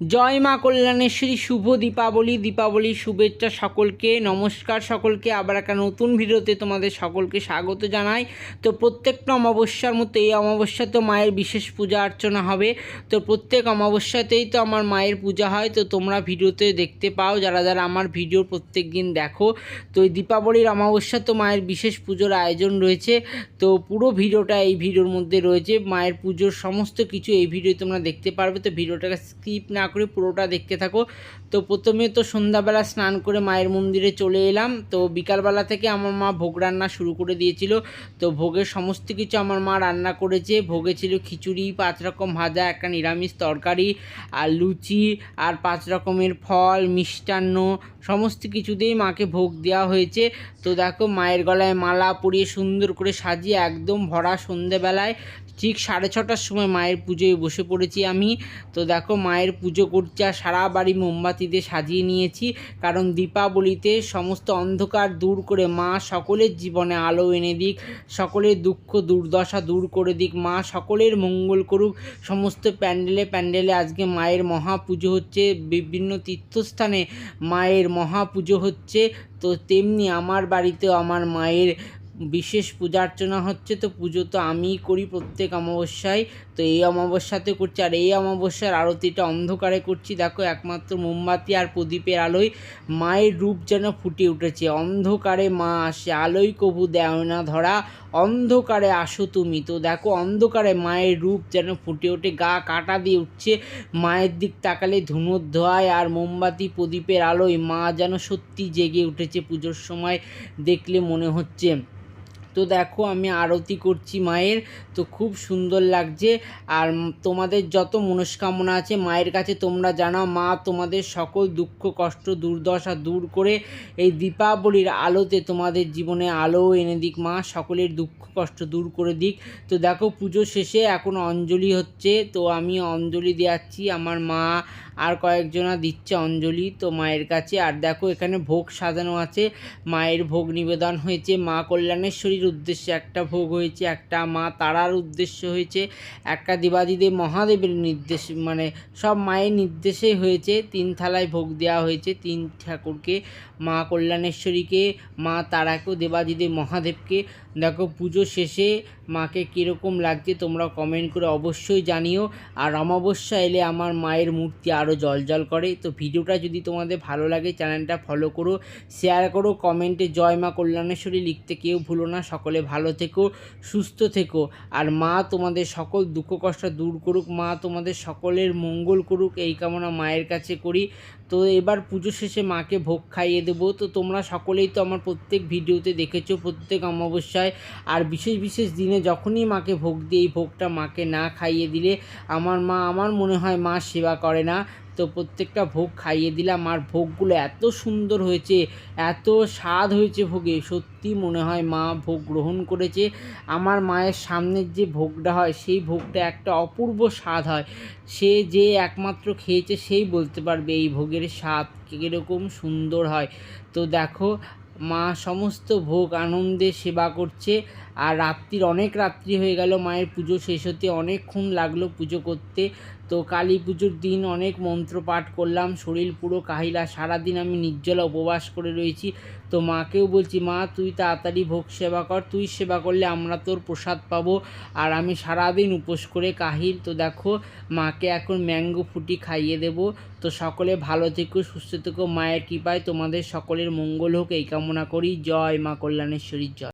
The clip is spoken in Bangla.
জয় মা কল্যাণেশ্বরী শুভ দীপাবলি দীপাবলি শুভেচ্ছা সকলকে, নমস্কার সকলকে, আবার একটা নতুন ভিডিওতে তোমাদের সকলকে স্বাগত জানাই। তো প্রত্যেকটা অমাবস্যার মতো এই অমাবস্যা তো মায়ের বিশেষ পূজা অর্চনা হবে। তো প্রত্যেক অমাবস্যাতেই তো আমার মায়ের পূজা হয়। তো তোমরা ভিডিওতে দেখতে পাও, যারা যারা আমার ভিডিও প্রত্যেক দিন দেখো। তো এই দীপাবলির অমাবস্যা তো মায়ের বিশেষ পুজোর আয়োজন রয়েছে। তো পুরো ভিডিওটা এই ভিডিওর মধ্যে রয়েছে। মায়ের পুজোর সমস্ত কিছু এই ভিডিও তোমরা দেখতে পারবে। তো ভিডিওটাকে স্কিপ না করে পুরোটা দেখতে থাকো। তো প্রথমে তো সন্ধ্যাবেলা স্নান করে মায়ের মন্দিরে চলে এলাম। তো বিকালবেলা থেকে আমার মা ভোগ রান্না শুরু করে দিয়েছিল। তো ভোগের সমস্ত কিছু আমার মা রান্না করেছে। ভোগে ছিল খিচুড়ি, পাঁচ রকম ভাজা, একটা নিরামিষ তরকারি, আর লুচি, আর পাঁচ রকমের ফল, মিষ্টান্ন, সমস্ত কিছু দিয়েই মাকে ভোগ দেওয়া হয়েছে। তো দেখো মায়ের গলায় মালা পরিয়ে সুন্দর করে সাজিয়ে একদম ভরা সন্ধেবেলায় ঠিক সাড়ে ছটার সময় মায়ের পুজোয় বসে পড়েছি আমি। তো দেখো মায়ের পুজো করছি আর সারা বাড়ি মোমবাতি দিয়ে সাজিয়ে নিয়েছি। কারণ দীপাবলিতে সমস্ত অন্ধকার দূর করে মা সকলের জীবনে আলো এনে দিক, সকলের দুঃখ, দুর্দশা দূর করে দিক। মা সকলের মঙ্গল করুক। সমস্ত প্যান্ডেলে প্যান্ডেলে আজকে মায়ের মহাপুজো হচ্ছে। বিভিন্ন তীর্থস্থানে মায়ের মহাপুজো হচ্ছে। তো তেমনি আমার বাড়িতেও আমার মায়ের বিশেষ পূজা অর্চনা হচ্ছে, তো পুজো তো আমিই করি প্রত্যেক অমাবস্যায়। তো এই অমাবস্যাতে করছি, আর এই অমাবস্যার আরতিটা অন্ধকারে করছি। দেখো, একমাত্র মোমবাতি আর প্রদীপের আলোয় মায়ের রূপ যেন ফুটে উঠেছে। অন্ধকারে মা আসে, আলোয় কবু দেয় না ধরা। অন্ধকারে আসো তুমি। তো দেখো, অন্ধকারে মায়ের রূপ যেন ফুটে ওঠে, গা কাটা দিয়ে উঠছে। মায়ের দিক তাকালে ধুনোর ধোয়ায় আর মোমবাতি প্রদীপের আলোয় মা যেন সত্যি জেগে উঠেছে পুজোর সময়। দেখলে মনে হচ্ছে তো দেখো আমি আরতি করছি মায়ের, তো খুব সুন্দর লাগছে। আর তোমাদের যত মনস্কামনা আছে মায়ের কাছে তোমরা জানাও, মা তোমাদের সকল দুঃখ, কষ্ট, দুর্দশা দূর করে এই দীপাবলির আলোতে তোমাদের জীবনে আলো এনে দিক মা, সকলের দুঃখ, কষ্ট দূর করে দিক। তো দেখো পুজো শেষে এখন অঞ্জলি হচ্ছে, তো আমি অঞ্জলি দেওয়াচ্ছি আমার মা আর কয়েকজনা দিচ্ছে অঞ্জলি তো মায়ের কাছে। আর দেখো, এখানে ভোগ সাজানো আছে। মায়ের ভোগ নিবেদন হয়েছে। মা কল্যাণেশ্বরীর উদ্দেশ্যে একটা ভোগ হয়েছে, একটা মা তারার উদ্দেশ্য হয়েছে, একটা দেবাদিদেব মহাদেবের নির্দেশ মানে সব মায়ের নির্দেশেই হয়েছে। তিন থালায় ভোগ দেওয়া হয়েছে তিন ঠাকুরকে, মা কল্যাণেশ্বরীকে, মা তারাকেও দেবাদিদেব মহাদেবকে। দেখো, পুজো শেষে মাকে কীরকম লাগছে তোমরা কমেন্ট করে অবশ্যই জানিও। আর অমাবস্যা এলে আমার মায়ের মূর্তি আরও জল করে। তো ভিডিওটা যদি তোমাদের ভালো লাগে, চ্যানেলটা ফলো করো শেয়ার করো কমেন্টে জয় মা কল্যাণেশ্বরী লিখতে কেউ ভুলো না। সকলে ভালো থেকো, সুস্থ থেকো। আর মা তোমাদের সকল দুঃখ কষ্ট দূর করুক, মা তোমাদের সকলের মঙ্গল করুক, এই কামনা মায়ের কাছে করি। তো এবার পুজো শেষে মাকে ভোগ খাইয়ে দেবো। তো তোমরা সকলেই তো আমার প্রত্যেক ভিডিওতে দেখেছ, প্রত্যেক অমাবস্যায়। আর বিশেষ বিশেষ দিনে যখনই মাকে ভোগ দিই, এই ভোগটা মাকে না খাইয়ে দিলে আমার মা, আমার মনে হয় মা সেবা করে না। তো প্রত্যেকটা ভোগ খাইয়ে দিলাম। আর ভোগগুলো এত সুন্দর হয়েছে, এত স্বাদ হয়েছে ভোগে। সত্যি মনে হয় মা ভোগ গ্রহণ করেছে। আমার মায়ের সামনের যে ভোগটা হয়, সেই ভোগটা একটা অপূর্ব স্বাদ হয়। সে যে একমাত্র খেয়েছে, সেই বলতে পারবে এই ভোগের স্বাদ কীরকম সুন্দর হয়। তো দেখো, মা সমস্ত ভোগ আনন্দে সেবা করছে। আর রাত্রির অনেক রাত্রি হয়ে গেল, মায়ের পুজো শেষ হতে অনেকক্ষণ লাগল পুজো করতে। তো কালী পুজোর দিন অনেক মন্ত্র পাঠ করলাম, শরীর পুরো কাহিলা, সারাদিন আমি নির্জলা উপবাস করে রয়েছি। তো মাকেও বলছি, মা, তুই তাড়াতাড়ি ভোগ সেবা কর, তুই সেবা করলে আমরা তোর প্রসাদ পাবো। আর আমি সারাদিন উপোস করে কাহিল, তো দেখো, মাকে এখন ম্যাঙ্গো ফুটি খাইয়ে দেব। তো সকলে ভালো থেকো, সুস্থ থেকো, মায়ের কৃপায় তোমাদের সকলের মঙ্গল হোক, এই কামনা করি। জয় মা কল্যাণেশ্বরীর জয়।